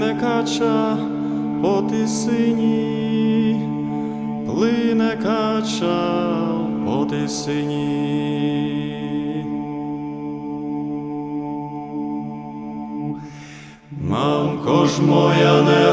кача по тисині, плине кача по тисині. Мамко ж моя, не